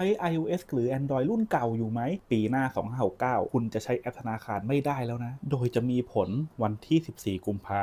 ช้ iOS หรือ Android รุ่นเก่าอยู่ไหม ปีหน้า 2569 คุณจะใช้แอปธนาคารไม่ได้แล้วนะ โดยจะมีผลวันที่ 14 กุมภา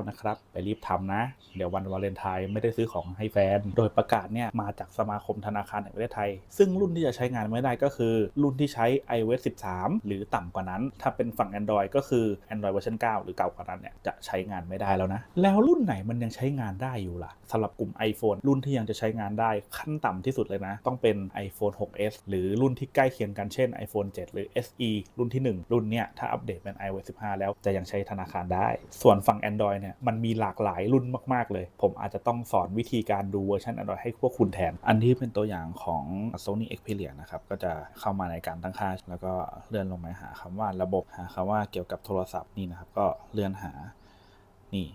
2569 นะครับ ไปรีบทำนะ เดี๋ยววันวาเลนไทน์ไม่ได้ซื้อของให้แฟน โดยประกาศเนี่ยมาจากสมาคมธนาคารแห่งประเทศไทย ซึ่งรุ่นที่จะใช้งานไม่ได้ก็คือ รุ่นที่ใช้ iOS 13 หรือต่ำกว่านั้น ถ้าเป็นฝั่ง Android ก็คือ Android เวอร์ชัน9หรือเก่ากว่านั้นเนี่ยจะใช้งานไม่ได้แล้วนะ แล้วรุ่นไหนมันยังใช้งานได้อยู่ล่ะสำหรับกลุ่ม iPhone รุ่นที่ยังจะใช้งานได้ขั้นต่ำที่สุดเลยนะ ต้องเป็น iPhone 6s หรือรุ่นที่ใกล้เคียงกันเช่น iPhone 7 หรือ SE รุ่นที่ 1 รุ่นเนี้ยถ้าอัปเดตเป็น iOS 15 แล้วจะยังใช้ธนาคารได้ ส่วนฝั่ง Android เนี่ยมันมีหลากหลายรุ่นมาก ๆ เลย ผมอาจจะต้องสอนวิธีการดูเวอร์ชัน Android ให้พวกคุณแทน อันที่เป็นตัวอย่างของ Sony Xperia นะครับ ก็จะเข้ามาในการตั้งค่า แล้วก็เลื่อนลงมาหาคำว่าระบบหาคำว่าเกี่ยวกับโทรศัพท์นี่นะครับ ก็เลื่อนหานี่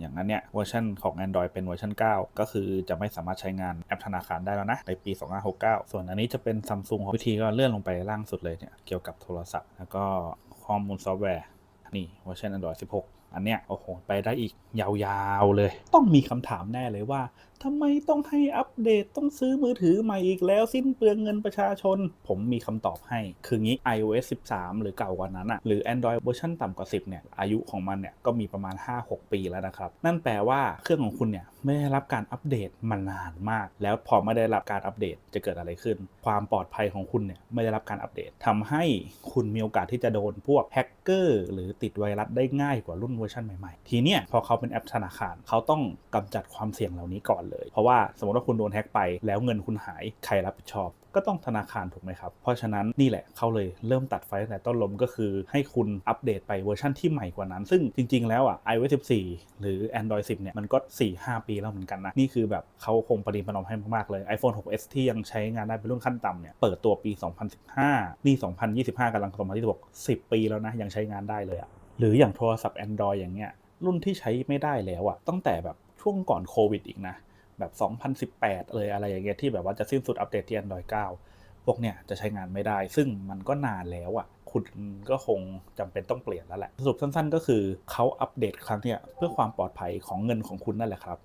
อย่างนั้นเนี่ยเวอร์ชันของ Android เป็นเวอร์ชัน 9 ก็คือจะไม่สามารถใช้งานแอปธนาคารได้แล้วนะในปี 2569 ส่วนอันนี้จะเป็น Samsung วิธีก็เลื่อนลงไปล่างสุดเลยเนี่ยเกี่ยวกับโทรศัพท์ แล้วก็ข้อมูลซอฟต์แวร์นี่เวอร์ชัน Android 16 อันเนี้ยโอ้โหไปได้อีกยาวๆเลย ต้องมีคำถามแน่เลยว่าทำไมต้องให้อัปเดตต้องซื้อมือถือใหม่อีกแล้วสิ้นเปลืองเงินประชาชน ผมมีคำตอบให้ คืองี้ iOS 13 หรือเก่ากว่านั้นอะหรือ Android เวอร์ชันต่ำกว่า 10 เนี่ย อายุของมันเนี่ย ก็มีประมาณ 5-6 ปีแล้วนะครับ นั่นแปลว่าเครื่องของคุณเนี่ย ไม่ได้รับการอัปเดตมานานมาก แล้วพอไม่ได้รับการอัปเดตจะเกิดอะไรขึ้น ความปลอดภัยของคุณเนี่ยไม่ได้รับการอัปเดตทำให้คุณมีโอกาสที่จะโดนพวกแฮกเกอร์หรือติดไวรัสได้ง่ายกว่ารุ่นเวอร์ชันใหม่ๆ ทีเนี้ยพอเขาเป็นแอปธนาคารเขาต้องกำจัดความเสี่ยงเหล่านี้ก่อนเลย เพราะว่าสมมติว่าคุณโดนแฮ็กไป แล้วเงินคุณหายใครรับผิดชอบ ก็ต้องธนาคารถูกไหมครับ เพราะฉะนั้นนี่แหละเขาเลยเริ่มตัดไฟตั้งแต่ต้นลมก็คือ ให้คุณอัปเดตไปเวอร์ชันที่ใหม่กว่านั้น ซึ่งจริง ๆ แล้วอะ iOS 14 หรือ Android 10เนี่ยมันก็ 4-5 ปีแล้วเหมือนกันนะนี่คือแบบเขาคงประดิษฐ์ปรนอมให้มากๆเลย iPhone 6s ที่ยังใช้งานได้เป็นรุ่นขั้นต่ำเนี่ยเปิดตัวปี 2015 นี่ 2025กำลัง2026 10 ปีแล้วนะยังใช้งานได้เลยอะ หรืออย่างโทรศัพท์ Android อย่างเงี้ยรุ่นที่ใช้ไม่ได้แล้วอะตั้งแต่แบบช่วงก่อนโควิดอีกนะ แบบ 2018 เลยอะไรอย่างเงี้ยที่แบบว่าจะสิ้นสุดอัปเดตที่ Android 9 พวกเนี่ยจะใช้งานไม่ได้ ซึ่งมันก็นานแล้วอะ่ะคุณก็คงจำเป็นต้องเปลี่ยนแล้วแหละ สรุปสั้นๆ ก็คือเขาอัปเดตครั้งเนี่ยเพื่อความปลอดภัยของเงินของคุณนั่นแหละครับ